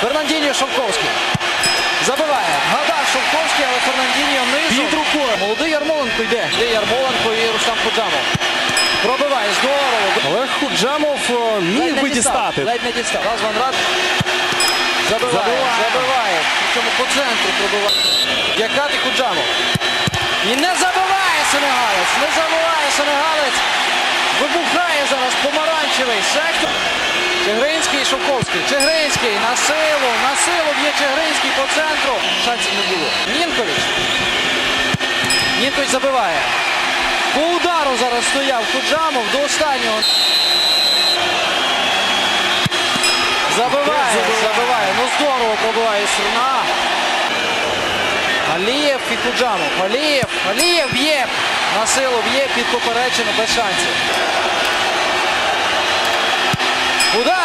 Фернандіньо Шовковський. Забиває. Гадав Шовковський, але Фернандіньо низом. Під рукою. Молодий Ярмоленко йде. Йде Ярмоленко і Рустам Куджамов. Пробиває. Здорово. Олег Худжамов е, міг би дістати. Ледь не дістав. Разvan Рад. Забиває. Забиває. Забиває. Причому по центру пробиває. Якати Куджамов. І не забиває сенегалець. Не забиває сенегалець. Вибухає зараз помаранчевий сектор. Чигринський і Шовковський. Чигринський. На силу б'є Чигринський по центру. Шансів не було. Нінкович. Нінкович забиває. По удару зараз стояв Куджамов до останнього. Забиває, Забиває. Ну здорово пробиває Сурна. Алієв і Куджамов. Алієв, Алієв б'є. На силу б'є під поперечину без шансів. Удар.